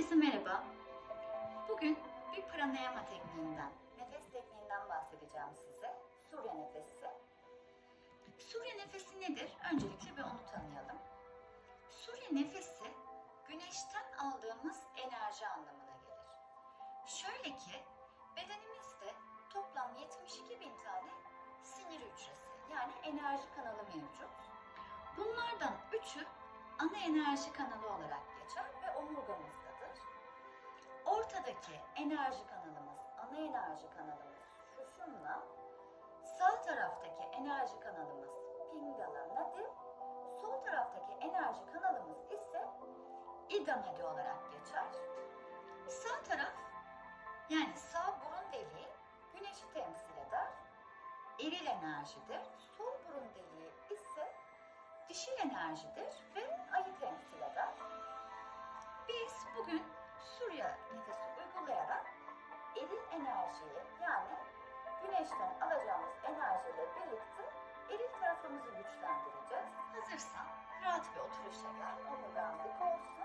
Herkese merhaba. Bugün bir pranayama tekniğinden, nefes tekniğinden bahsedeceğim size. Surya nefesi. Surya nefesi nedir? Öncelikle bir onu tanıyalım. Surya nefesi güneşten aldığımız enerji anlamına gelir. Şöyle ki bedenimizde toplam 72 bin tane sinir hücresi yani enerji kanalı mevcut. Bunlardan üçü ana enerji kanalı olarak geçer ve omurgamızdadır. Ortadaki enerji kanalımız, ana enerji kanalımız Sushumna, sağ taraftaki enerji kanalımız Pingala Nadi, sol taraftaki enerji kanalımız ise Ida Nadi olarak geçer. Sağ taraf yani sağ burun deliği güneşi temsil eder. Eril enerjidir. Sol burun deliği ise dişil enerjidir ve ayı temsil eder. Biz bugün Surya nefesi uygulayarak eril enerjiyi yani güneşten alacağımız enerjiyle birlikte eril tarafımızı güçlendireceğiz. Hazırsan rahat bir oturuşa gel. Omurgan dik olsun.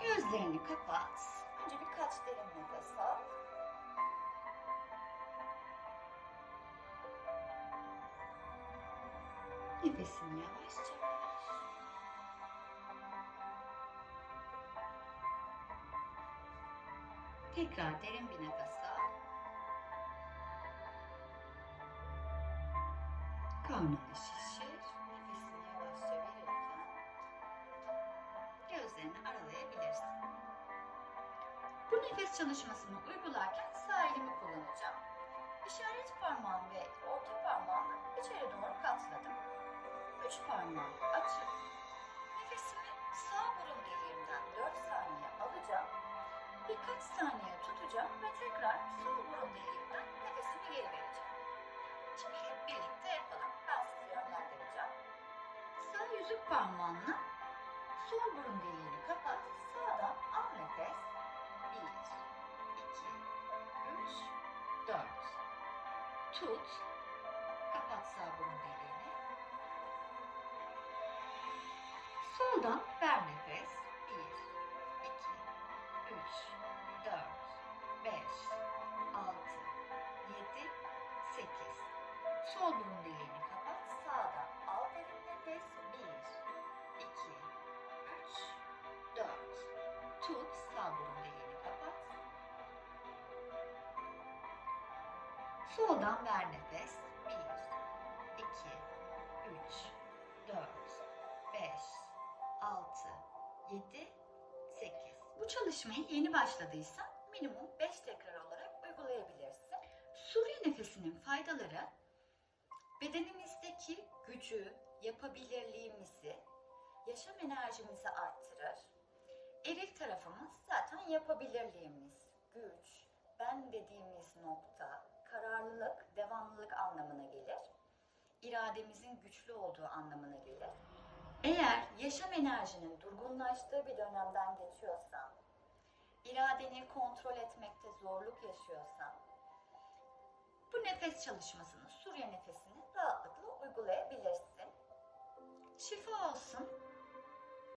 Gözlerini kapat. Önce birkaç derin nefes al. Nefesini yavaşça Tekrar derin bir nefes al. Karnını şişir. Nefesini yavaşça verirken gözlerini aralayabilirsin. Bu nefes çalışmasını uygularken sağ elimi kullanacağım. İşaret parmağım ve orta parmağımı içeri doğru katladım. Üç parmağımı açıp tekrar sol burun deliğimden nefesimi geri vereceğim. Şimdi hep birlikte yapalım. Ben sizi yönlendireceğim. Sağ yüzük parmağınla sol burun deliğini kapat. Sağdan al nefes. 1, 2, 3, 4. Tut. Kapat sağ burun deliğini. Soldan ver nefes. 1, 2, 3, Sol burun deliğini kapat. Sağdan al derin nefes. 1, 2, 3, 4. Tut. Sağ burun deliğini kapat. Soldan ver nefes. 1, 2, 3, 4, 5, 6, 7, 8. Bu çalışmayı yeni başladıysan minimum 5 tekrar olarak uygulayabilirsin. Surya nefesinin faydaları bedenimizdeki gücü, yapabilirliğimizi, yaşam enerjimizi arttırır. Eril tarafımız zaten yapabilirliğimiz, güç, ben dediğimiz nokta, kararlılık, devamlılık anlamına gelir. İrademizin güçlü olduğu anlamına gelir. Eğer yaşam enerjinin durgunlaştığı bir dönemden geçiyorsan, iradeni kontrol etmekte zorluk yaşıyorsan, bu nefes çalışmasını, Surya nefesini rahatlıkla uygulayabilirsin. Şifa olsun.